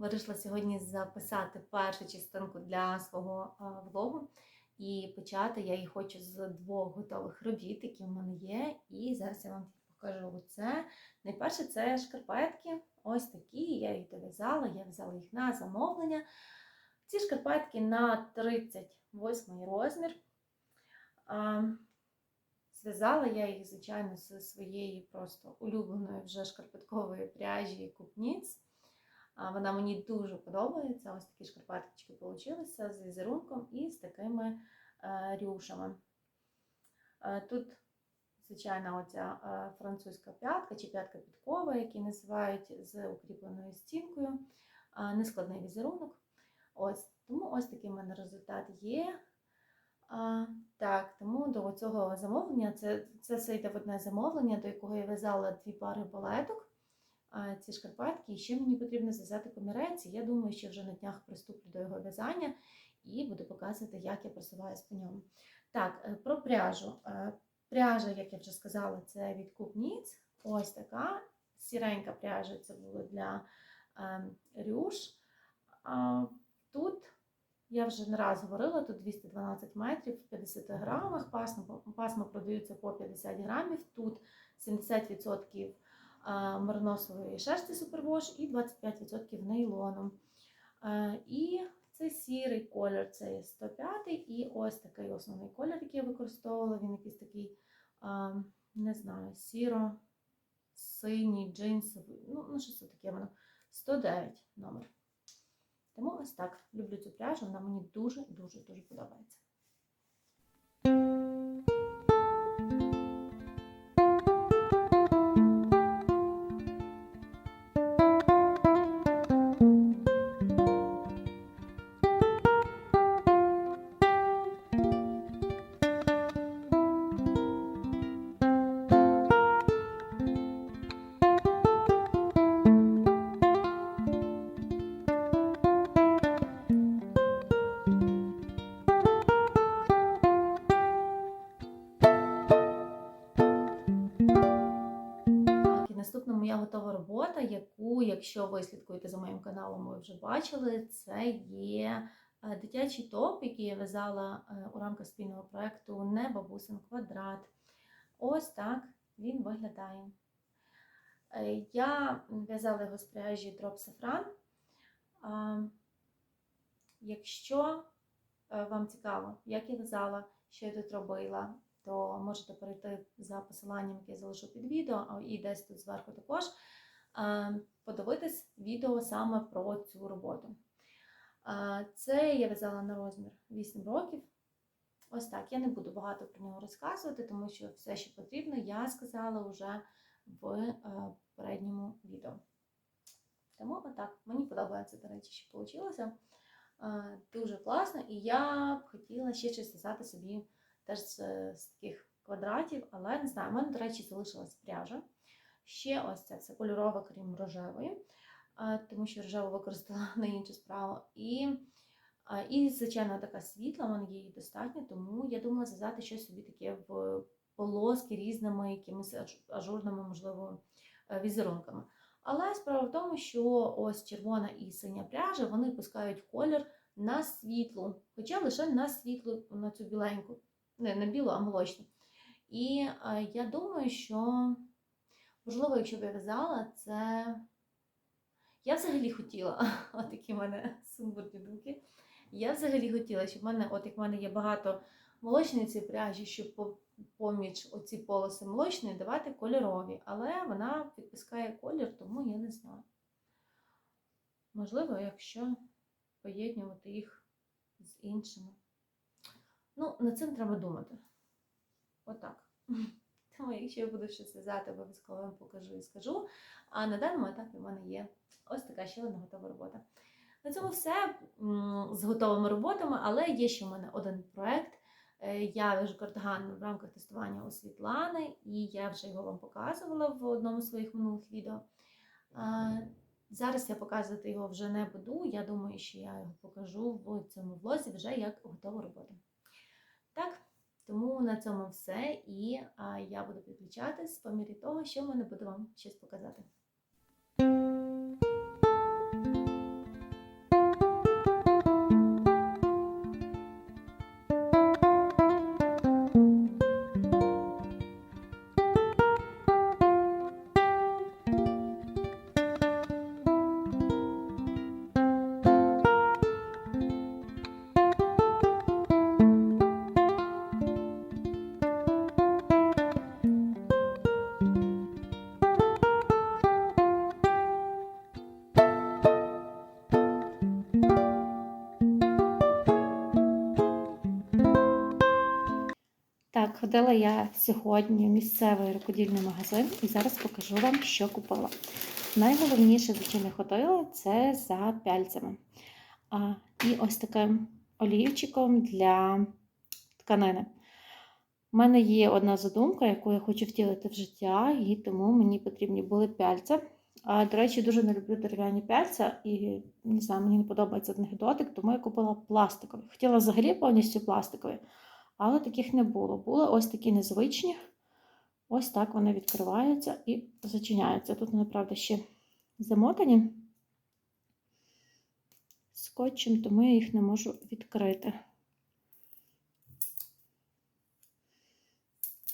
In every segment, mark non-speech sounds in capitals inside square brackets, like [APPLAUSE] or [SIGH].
Вирішила сьогодні записати першу частинку для свого влогу. І почати я її хочу з двох готових робіт, які в мене є. І зараз я вам покажу це. Найперше це шкарпетки. Ось такі. Я їх дов'язала, я в'язала їх на замовлення. Ці шкарпетки на 38 розмір. Зв'язала я їх, звичайно, з своєї просто улюбленої вже шкарпеткової пряжі Купніц. А, Вона мені дуже подобається. Ось такі шкарпеточки получилися з візерунком і з такими е, рюшами. Е, Тут, звичайно, оця е, французька п'ятка чи п'ятка підкова, які називають з укріпленою стінкою. Нескладний візерунок. Ось, тому ось такий в мене результат є. А, так, тому до цього замовлення, це, це все йде в одне замовлення, до якого я в'язала дві пари балеток, ці шкарпетки. І ще мені потрібно зв'язати комірець. Я думаю, що вже на днях приступлю до його в'язання і буду показувати, як я просуваюсь по ньому. Так, е, про пряжу. Е, Пряжа, як я вже сказала, це від Купніц. Ось така. Сіренька пряжа це було для е, рюш. Тут я вже не раз говорила, тут 212 метрів в 50 грамах, пасма продаються по 50 грамів, тут 70% мериносової шерсті супервош і 25% нейлону. Е, І це сірий колір, це є 105 і ось такий основний колір, який я використовувала, він якийсь такий, не знаю, сіро-синій, джинсовий, ну, ну що це таке воно, 109 номер. Тому ось так. Люблю цю пряжу, вона мені дуже-дуже дуже подобається. Наступна моя готова робота, яку, якщо ви слідкуєте за моїм каналом, ви вже бачили, це є е, дитячий топ, який я в'язала е, у рамках спільного проєкту Не бабусин квадрат. Ось так він виглядає. Е, Я в'язала його з пряжі Drop Safran. Якщо вам цікаво, як я в'язала, що я тут робила, то можете перейти за посиланням, яке я залишу під відео, і десь тут зверху також подивитись відео саме про цю роботу. Це я в'язала на розмір 8 років. Ось так. Я не буду багато про нього розказувати, тому що все, що потрібно, я сказала вже в е, передньому відео. Тому отак, мені подобається, до речі, що вийшло. Дуже класно, і я б хотіла ще щось зв'язати собі теж з, з таких квадратів, але не знаю, в мене, до речі, залишилась пряжа. Ще ось ця все кольорова, крім рожевої, тому що рожеву використала [LAUGHS] на іншу справу. І, і, звичайно, така світла, в мене її достатньо, тому я думала зв'язати щось собі таке в полоски різними якимись ажурними, можливо, е, візерунками. Але справа в тому, що ось червона і синя пряжа вони пускають колір на світлу, хоча лише на світлу, на цю біленьку, не на білу, а молочну. І е, я думаю, що, можливо, якщо б я в'язала, це. Я взагалі хотіла, [LAUGHS] от такі в мене сумбурні думки. Я взагалі хотіла, щоб в мене, от як в мене є багато молочної цієї пряжі, щоб по- поміж оці полоси молочної давати кольорові, але вона підпускає колір, тому я не знаю. Можливо, якщо поєднувати їх з іншими. Ну, над цим треба думати. Отак. [LAUGHS] Тому, якщо я буду щось в'язати, обов'язково вам покажу і скажу. А на даному етапі в мене є ось така ще одна готова робота. На цьому все з готовими роботами, але є ще в мене один проект. Е, Я в'яжу кардиган в рамках тестування у Світлани, і я вже його вам показувала в одному з своїх минулих відео. Зараз я показувати його вже не буду. Я думаю, що я його покажу в цьому влозі вже як готову роботу. Тому на цьому все. І я буду підключатись по мірі того, що в мене буде вам щось показати. Ходила я сьогодні в місцевий рукодільний магазин і зараз покажу вам, що купила. Найголовніше, за чим я ходила, це за пяльцями. А, і ось таким олівчиком для тканини. У мене є одна задумка, яку я хочу втілити в життя, і тому мені потрібні були пяльця. А, до речі, дуже не люблю дерев'яні пяльця, і не знаю, мені не подобається дотик, тому я купила пластикові. Хотіла взагалі повністю пластикові, але таких не було. Були ось такі незвичні. Ось так вони відкриваються і зачиняються. Тут правда, ще замотані скотчем, тому я їх не можу відкрити.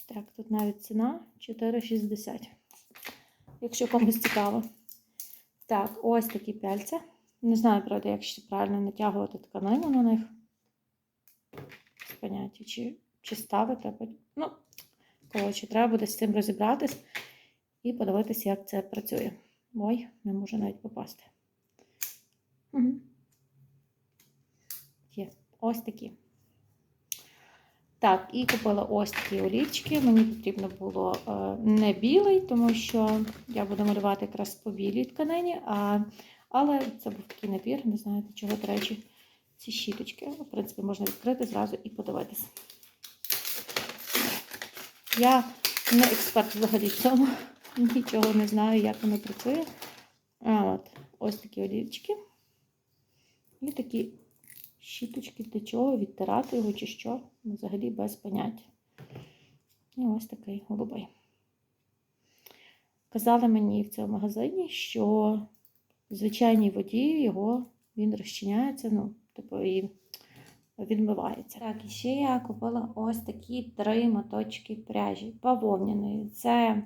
Так, тут навіть ціна 4,60. Якщо комусь цікаво. Так, ось такі пяльця. Не знаю, правда, як ще правильно натягувати тканину на них. Поняття, чи, чи ставити. Ну, коротше, треба буде з цим розібратись і подивитися, як це працює. Ой, не можу навіть попасти. Угу. Є ось такі. Так, і купила ось такі олівчики. Мені потрібно було е, не білий, тому що я буду малювати якраз по білій тканині. А, але це був такий набір, не знаю, до чого, до речі, ці щіточки. В принципі, можна відкрити зразу і подивитися. Я не експерт взагалі в цьому, нічого не знаю, як воно працює. А, от, Ось такі олівчики. І такі щіточки для чого, відтирати його чи що, взагалі без поняття. І ось такий голубий. Казали мені в цьому магазині, що в звичайній воді його він розчиняється, ну, типу, і відмивається. Так, і ще я купила ось такі три моточки пряжі бавовняної. Це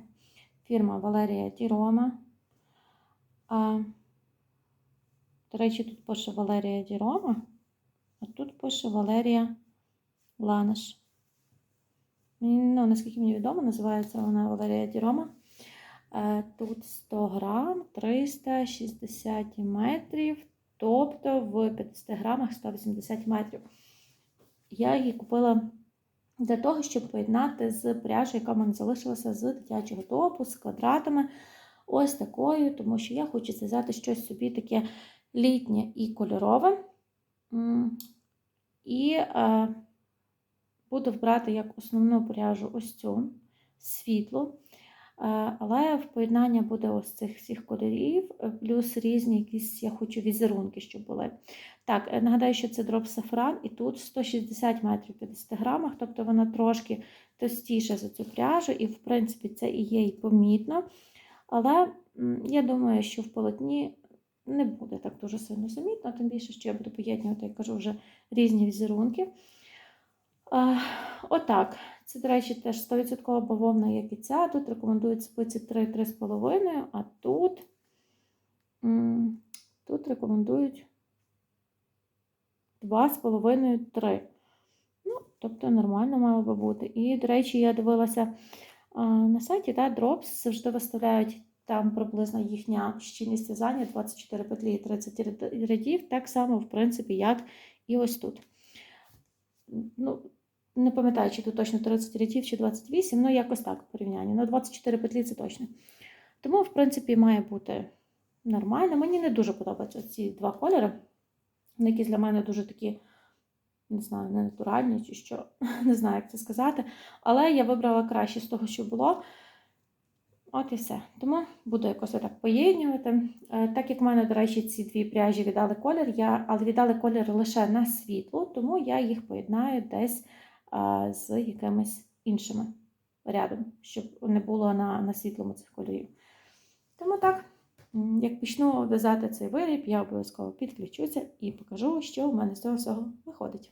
фірма Валерія Дірома. А, До речі, тут пише Валерія Дірома. А тут пише Валерія Ланаш. Ну, наскільки мені відомо, називається вона Валерія Дірома. Е, Тут 100 грам, 360 метрів, тобто в 50 грамах 180 метрів. Я її купила для того, щоб поєднати з пряжею, яка в мене залишилася з дитячого топу, з квадратами. Ось такою, тому що я хочу зв'язати щось собі таке літнє і кольорове. І е, буду вбрати як основну пряжу ось цю світлу. Е, але в поєднання буде ось цих всіх кольорів, е, плюс різні якісь я хочу візерунки, щоб були. Так, е, нагадаю, що це дроп сафран, і тут 160 метрів 50 грамах, тобто вона трошки товстіша за цю пряжу, і, в принципі, це і є і помітно. Але я думаю, що в полотні не буде так дуже сильно замітно, тим більше, що я буду поєднувати, я кажу, вже різні візерунки. Отак. Це, до речі, теж 100% бавовна, як і ця. Тут рекомендують спиці 3-3,5, а тут, тут рекомендують 2,5-3. Ну, тобто нормально мало би бути. І, до речі, я дивилася на сайті, да, Drops завжди виставляють там приблизно їхня щільність в'язання 24 петлі і 30 рядів, так само, в принципі, як і ось тут. Ну, Не пам'ятаю, чи тут точно 30 рядів, чи 28, ну якось так порівняння. Ну, 24 петлі це точно. Тому, в принципі, має бути нормально. Мені не дуже подобаються ці два кольори. Якісь для мене дуже такі, не знаю, ненатуральні чи що, [LAUGHS] не знаю, як це сказати. Але я вибрала краще з того, що було. От і все. Тому буду якось отак поєднювати. Е, так як в мене, до речі, ці дві пряжі віддали колір, я, але віддали колір лише на світло, тому я їх поєднаю десь з якимись іншими рядом, щоб не було на на світлому цих кольорів. Тому так, як почну в'язати цей виріб, я обов'язково підключуся і покажу, що в мене з цього всього виходить.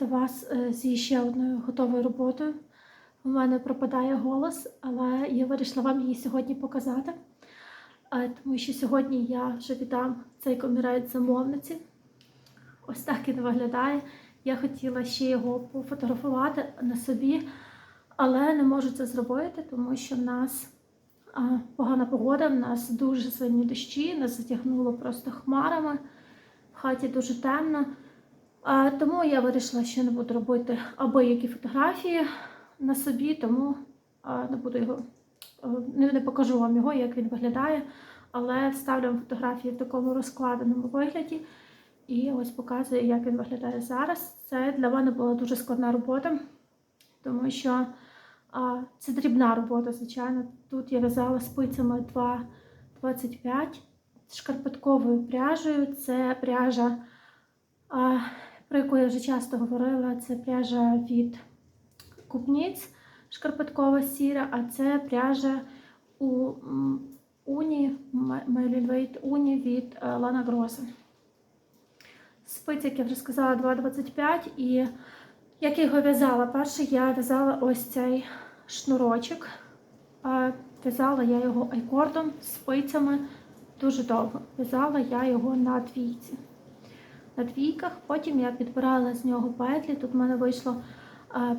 До вас е, зі ще одною готовою роботою. У мене пропадає голос, але я вирішила вам її сьогодні показати. тому що сьогодні я вже віддам цей комірець замовниці. Ось так він виглядає. Я хотіла ще його пофотографувати на собі, але не можу це зробити, тому що в нас погана погода, в нас дуже сильні дощі, нас затягнуло просто хмарами, в хаті дуже темно. А, тому я вирішила, що не буду робити або які фотографії на собі, тому а, не буду його е, не, не покажу вам його, як він виглядає, але вставлю вам фотографії в такому розкладеному вигляді. І ось показую, як він виглядає зараз. Це для мене була дуже складна робота, тому що а, це дрібна робота, звичайно. Тут я в'язала спицями 2,25 шкарпетковою пряжею. Це пряжа, а, про яку я вже часто говорила, це пряжа від Купніць шкарпеткова сіра, а це пряжа у Уні, Мелівейт Уні від е, Лана Гроса. Спиць, як я вже сказала, 2,25. І як я його в'язала? Перше я в'язала ось цей шнурочок. В'язала я його айкордом, спицями дуже довго. В'язала я його на двійці. На двійках. Потім я підбирала з нього петлі. Тут в мене вийшло а,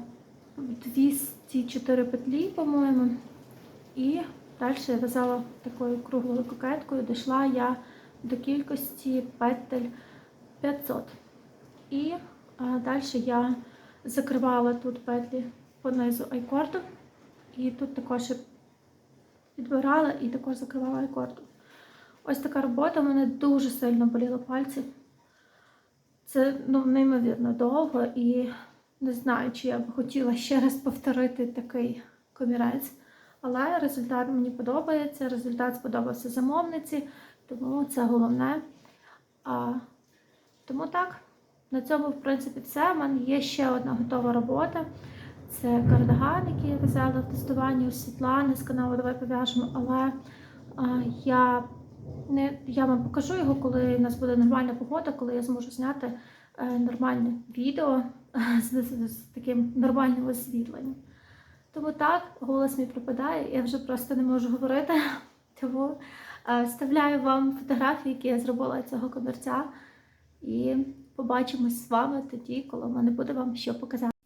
204 петлі, по-моєму. І далі я в'язала такою круглою кокеткою. Дійшла я до кількості петель 500. І далі я закривала тут петлі по низу айкорду. І тут також підбирала і також закривала айкордом. Ось така робота, у мене дуже сильно боліли пальці. Це ну, неймовірно довго і не знаю, чи я б хотіла ще раз повторити такий комірець. Але результат мені подобається, результат сподобався замовниці, тому це головне. А, тому так, на цьому, в принципі, все. У мене є ще одна готова робота. Це кардиган, який я в'язала в тестуванні у Світлани з каналу Давай пов'яжемо. Але а, я, не, я вам покажу його, коли у нас буде нормальна погода, коли я зможу зняти е, нормальне відео [LAUGHS] з, з, з таким нормальним освітленням. Тому так, голос мій пропадає, я вже просто не можу говорити. [LAUGHS] Тому е, вставляю вам фотографії, які я зробила цього комірця. І побачимось з вами тоді, коли в мене буде вам що показати.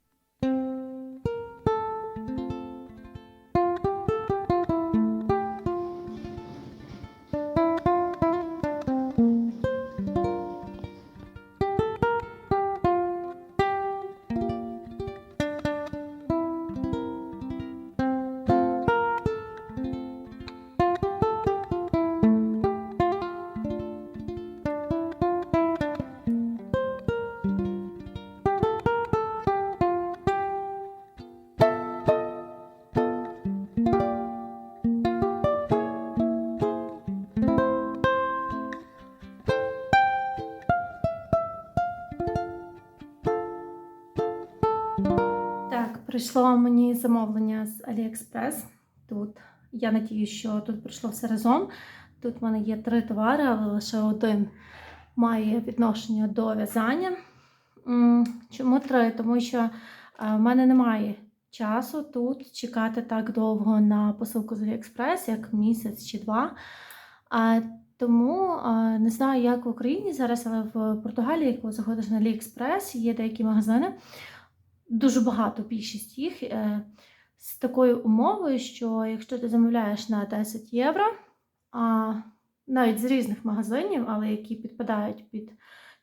Прийшло мені замовлення з AliExpress. Тут я надію, що тут прийшло все разом. Тут в мене є три товари, але лише один має відношення до в'язання. Чому три? Тому що е, в мене немає часу тут чекати так довго на посилку з AliExpress, як місяць чи два. Тому е, не знаю, як в Україні зараз, але в Португалії, коли заходиш на AliExpress, є деякі магазини дуже багато, більшість їх е, з такою умовою, що якщо ти замовляєш на 10 євро, а навіть з різних магазинів, але які підпадають під,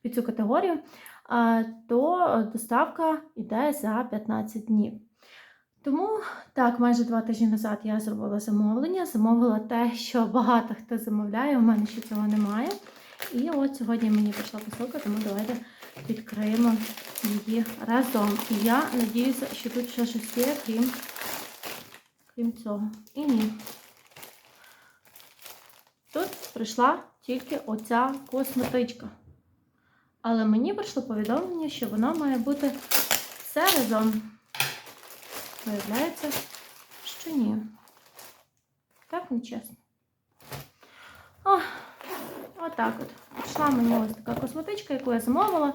під цю категорію, то доставка йде за 15 днів. Тому так, майже два тижні назад я зробила замовлення, замовила те, що багато хто замовляє, у мене ще цього немає. І от сьогодні мені прийшла посилка, тому давайте відкриємо її разом. І я надіюся, що тут ще щось є, крім, крім цього. І ні. Тут прийшла тільки оця косметичка. Але мені прийшло повідомлення, що вона має бути все разом. Виявляється, що ні. Так нечесно. О, отак от. Прийшла мені ось така косметичка, яку я замовила.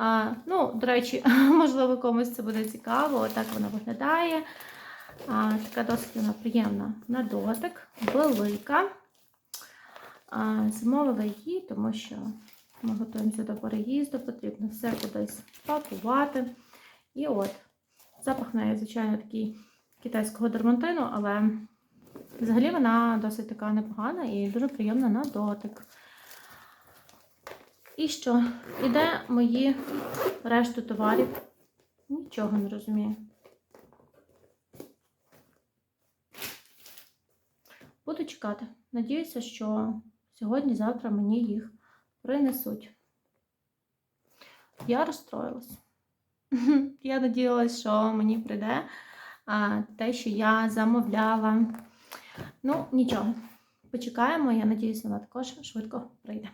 А, ну, до речі, [LAUGHS] можливо, комусь це буде цікаво. Отак вона виглядає. А, така досить вона приємна на дотик, велика. А, Замовила її, тому що ми готуємося до переїзду, потрібно все кудись пакувати. І от, запах неї, звичайно, такий китайського дермантину, але взагалі вона досить така непогана і дуже приємна на дотик. І що? Іде мої решту товарів. Нічого не розумію. Буду чекати. Надіюся, що сьогодні-завтра мені їх принесуть. Я розстроїлась. [LAUGHS] Я надіялась, що мені прийде а, те, що я замовляла. Ну, нічого. Почекаємо, я надіюся, вона також швидко прийде.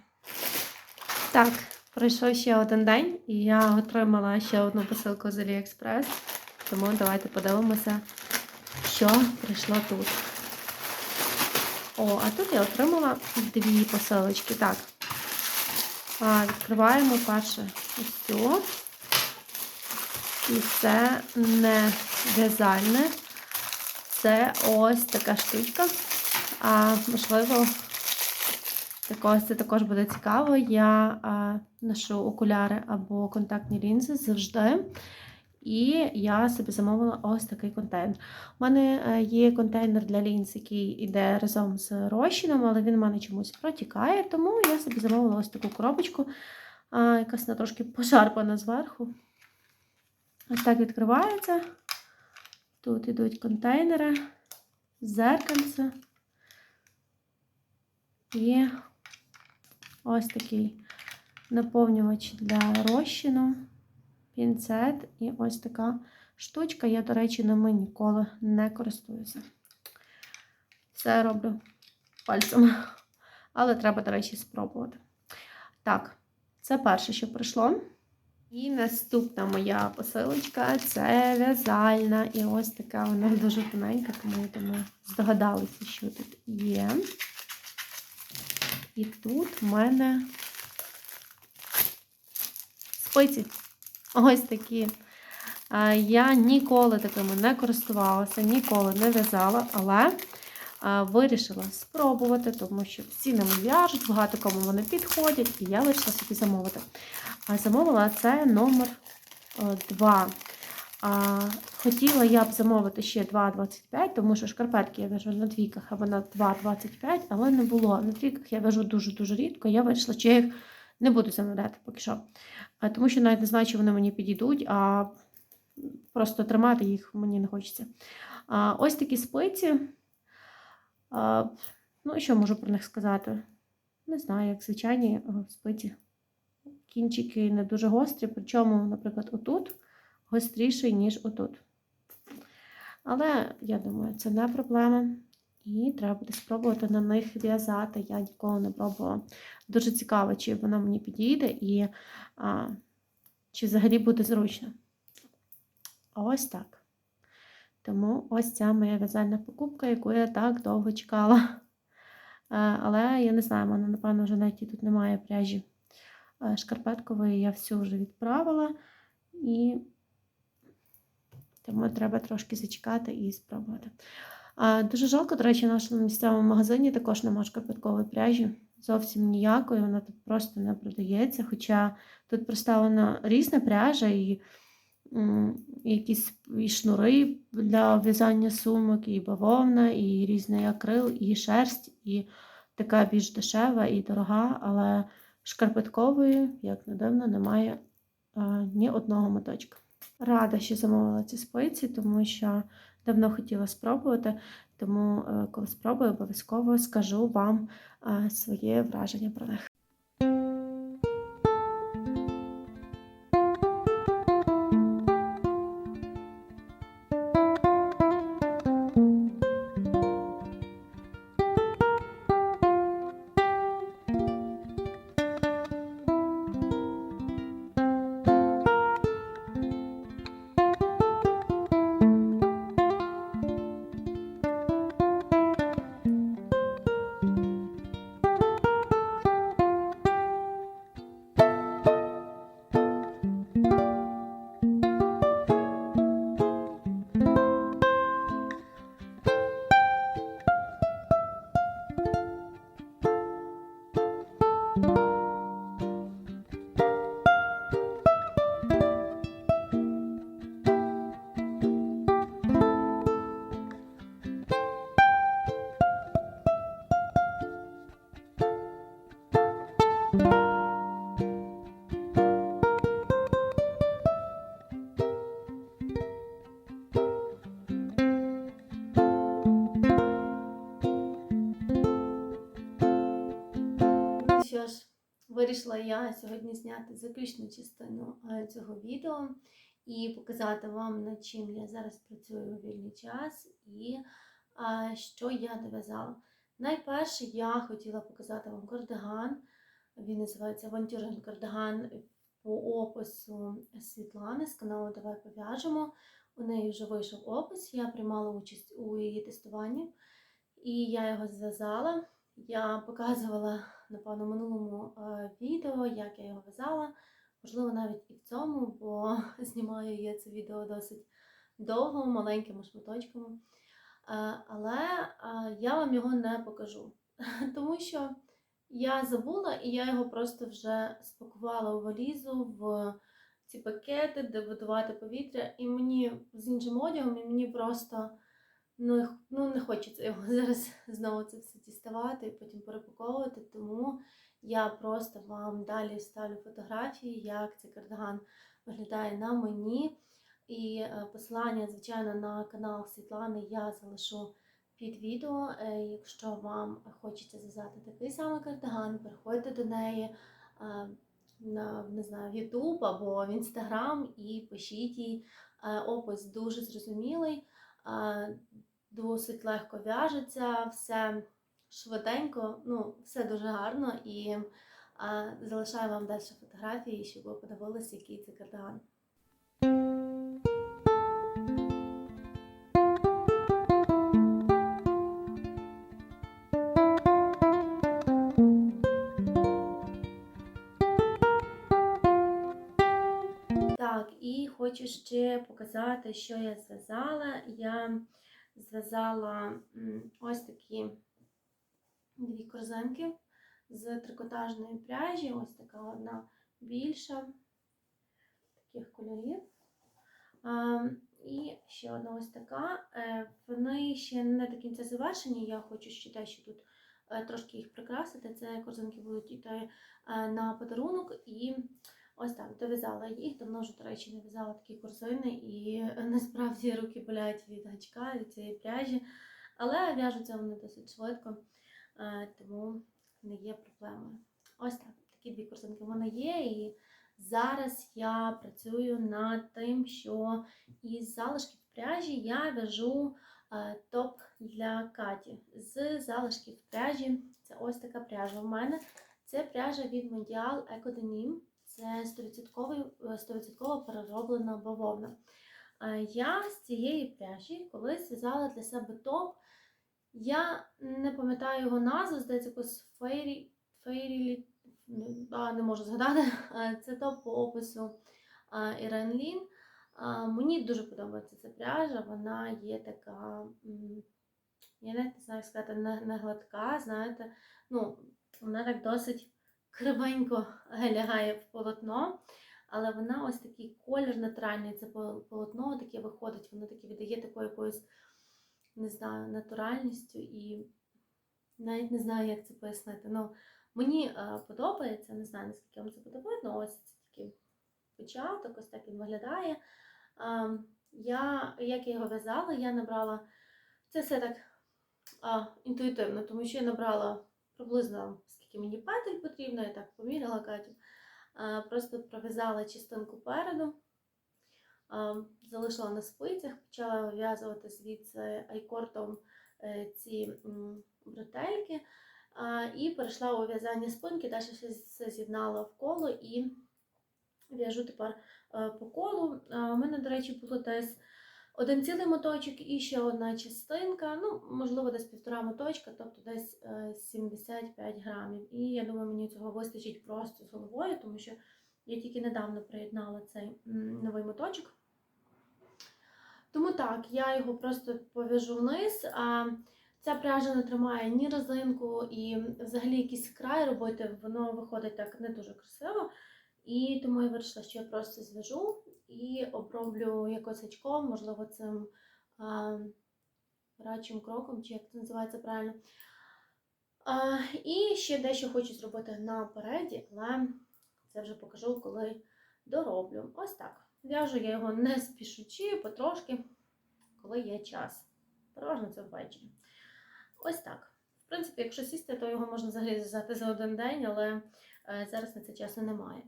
Так, пройшов ще один день, і я отримала ще одну посилку з AliExpress. Тому давайте подивимося, що прийшло тут. О, а тут я отримала дві посилочки. Так. А, відкриваємо перше ось цю. І це не в'язальне. Це ось така штучка. А, можливо, також, це також буде цікаво. Я а, ношу окуляри або контактні лінзи завжди. І я собі замовила ось такий контейнер. У мене е, є контейнер для лінз, який йде разом з розчином, але він у мене чомусь протікає, тому я собі замовила ось таку коробочку, якась вона трошки пошарпана зверху. Ось так відкривається. Тут йдуть контейнери, зеркальце. І ось такий наповнювач для розчину пінцет і ось така штучка. Я, до речі, ними ніколи не користуюся. Все роблю пальцем. Але треба, до речі, спробувати. Так, це перше, що прийшло. І наступна моя посилочка це в'язальна. І ось така вона дуже тоненька, тому я думаю, здогадалися, що тут є. І тут в мене спиці. Ось такі. Я ніколи такими не користувалася, ніколи не в'язала, але вирішила спробувати, тому що всі ними в'яжуть, багато кому вони підходять, і я вирішила собі замовити. Замовила це номер 2. Хотіла я б замовити ще 2,25, тому що шкарпетки я в'яжу на двійках, або на 2,25, але не було. На двійках я в'яжу дуже-дуже рідко. Я вирішила, що я їх не буду замовляти поки що. Тому що навіть не знаю, чи вони мені підійдуть, а просто тримати їх мені не хочеться. Ось такі спиці. Ну, що можу про них сказати? Не знаю, як звичайні спиці. Кінчики не дуже гострі, причому, наприклад, отут гостріший, ніж отут. Але, я думаю, це не проблема. І треба буде спробувати на них в'язати. Я ніколи не пробувала. Дуже цікаво, чи воно мені підійде і а, чи взагалі буде зручно. Ось так. Тому ось ця моя в'язальна покупка, яку я так довго чекала. Але я не знаю, мене, напевно, вже навіть тут немає пряжі шкарпеткової, я всю вже відправила. І тому треба трошки зачекати і спробувати. Дуже жалко, до речі, в нашому місцевому магазині також немає шкарпеткової пряжі. Зовсім ніякої, вона тут просто не продається. Хоча тут представлена різна пряжа і, і якісь і шнури для в'язання сумок, і бавовна, і різний акрил, і шерсть, і така більш дешева і дорога, але шкарпеткової, як не дивно, немає а, ні одного моточка. Рада, що замовила ці спиці, тому що давно хотіла спробувати. Тому, е, коли спробую, обов'язково скажу вам е, своє враження про них. Вирішила я сьогодні зняти заключну частину цього відео і показати вам, над чим я зараз працюю у вільний час і що я дов'язала. Найперше я хотіла показати вам кардиган. Він називається Авантюрин кардиган по опису Світлани з каналу Давай пов'яжемо. У неї вже вийшов опис. Я приймала участь у її тестуванні, і я його зв'язала. Я показувала, напевно, минулому е, відео, як я його в'язала. Можливо, навіть і в цьому, бо [LAUGHS] знімаю я це відео досить довго, маленькими шматочками. Е, Але е, я вам його не покажу, [LAUGHS] тому що я забула і я його просто вже спакувала у валізу в ці пакети, де видувати повітря, і мені з іншим одягом, і мені просто ну, ну, не хочеться його [LAUGHS] зараз знову це все діставати і потім перепаковувати. Тому я просто вам далі ставлю фотографії, як цей кардиган виглядає на мені. І е, посилання, звичайно, на канал Світлани я залишу під відео. Е, Якщо вам хочеться зв'язати такий самий кардиган, переходьте до неї е, на не знаю, в YouTube або в Instagram і пишіть їй. Опис дуже зрозумілий, досить легко в'яжеться, все швиденько, ну, все дуже гарно і е, залишаю вам далі фотографії, щоб ви подивилися, який це кардиган. Так, і хочу ще показати, що я зв'язала. Я зв'язала ось такі дві корзинки з трикотажної пряжі. Ось така одна більша, таких кольорів. І ще одна ось така. Е, Вони ще не до кінця завершені. Я хочу ще те, що тут е, трошки їх прикрасити. Це корзинки будуть йти е, на подарунок. І Ось так, дов'язала їх. Давно вже, до речі, не в'язала такі корзини, і е, насправді руки болять від гачка, від цієї пряжі. Але в'яжуться вони досить швидко, е, тому не є проблемою. Ось так, такі дві корзинки в мене є. І зараз я працюю над тим, що із залишків пряжі я в'яжу е, топ для Каті. З залишків пряжі це ось така пряжа у мене. Це пряжа від Mondial Eco. Це 100%, е, 100% перероблена бавовна. Я з цієї пряжі колись зв'язала для себе топ. Я не пам'ятаю його назву, здається, якось Fairy, Fairy, а, не можу згадати. Це топ по опису Ірен Лін. Мені дуже подобається ця пряжа, вона є така, я не знаю, як сказати, не гладка, знаєте, ну, вона так досить кривенько лягає в полотно, але вона ось такий колір натуральний, це полотно таке виходить, воно таке віддає такою якоюсь, не знаю, натуральністю і навіть не знаю, як це пояснити. Ну, мені е, подобається, не знаю, наскільки вам це буде видно, ось це такий початок, ось так він виглядає. Я, як я його в'язала, я набрала це все так а, інтуїтивно, тому що я набрала приблизно скільки мені петель потрібно, я так поміряла Катю. Просто пров'язала частинку переду, залишила на спицях, почала вив'язувати звідси айкортом е, ці бретельки. І перейшла у в'язання спинки, далі все, все з'єднала в коло і в'яжу тепер е, по колу. У мене, до речі, було десь один цілий моточок і ще одна частинка, ну, можливо, десь півтора моточка, тобто десь е, 75 грамів. І я думаю, мені цього вистачить просто з головою, тому що я тільки недавно приєднала цей новий моточок. Тому так, я його просто пов'яжу вниз. А ця пряжа не тримає ні резинку, і взагалі якийсь край робити, воно виходить так не дуже красиво. І тому я вирішила, що я просто зв'яжу і оброблю якось очком, можливо, цим а, радчим кроком, чи як це називається правильно. А, і ще дещо хочу зробити напереді, але це вже покажу, коли дороблю. Ось так. В'яжу я його не спішучи, потрошки, коли є час. Переважно це ввечері. Ось так. В принципі, якщо сісти, то його можна взагалі зв'язати за один день, але Е, Зараз на це часу немає.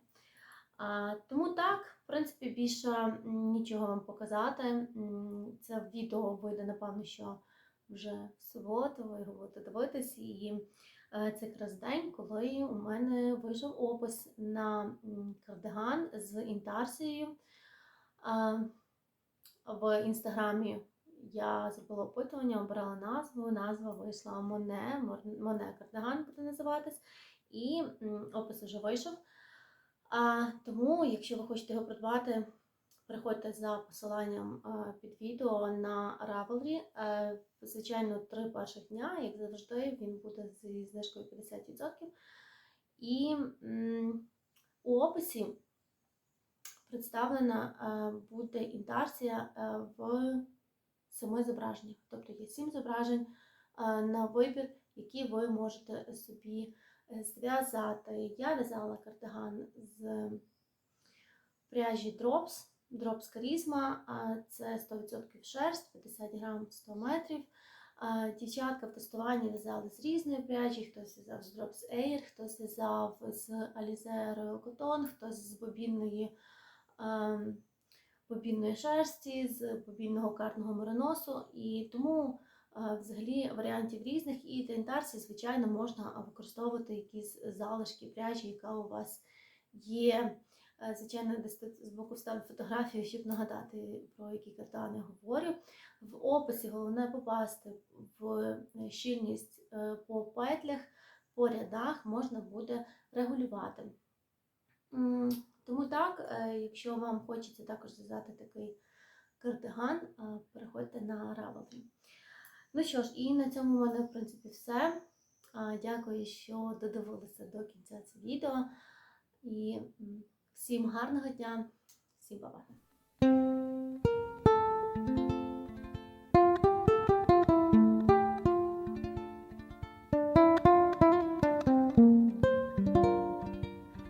Тому так, в принципі, більше нічого вам показати. Це відео вийде, напевно, що вже в суботу, ви його будете дивитись. І е, це якраз день, коли у мене вийшов опис на кардиган з інтарсією. В інстаграмі я зробила опитування, обирала назву. Назва вийшла Моне, Моне кардиган буде називатись. І опис вже вийшов. А, тому, якщо ви хочете його придбати, переходьте за посиланням під відео на Ravelry. Е, Звичайно, три перших дня, як завжди, він буде зі знижкою 50%. І у описі представлена е, буде інтарсія е, в семи зображеннях. Тобто є сім зображень на вибір, які ви можете собі зв'язати. Я в'язала кардиган з пряжі Drops, Drops Charisma, це 100% шерсть, 50 грам 100 метрів. Дівчатка в тестуванні в'язали з різної пряжі, хтось в'язав з Drops Air, хтось в'язав з Alize Royal Cotton, хтось з бобінної, ем, бобінної шерсті, з бобінного карного мериносу. І тому е, взагалі варіантів різних. І для інтарсії, звичайно, можна використовувати якісь залишки пряжі, яка у вас є. Е, Звичайно, десь тут збоку вставлю фотографію, щоб нагадати, про які картани говорю. В описі головне попасти в щільність е, по петлях, по рядах можна буде регулювати. Тому так, е, якщо вам хочеться також зв'язати такий кардиган, е, переходьте на Ravelry. Ну що ж, і на цьому в мене, в принципі, все. Дякую, що додивилися до кінця це відео. І всім гарного дня, всім па-па.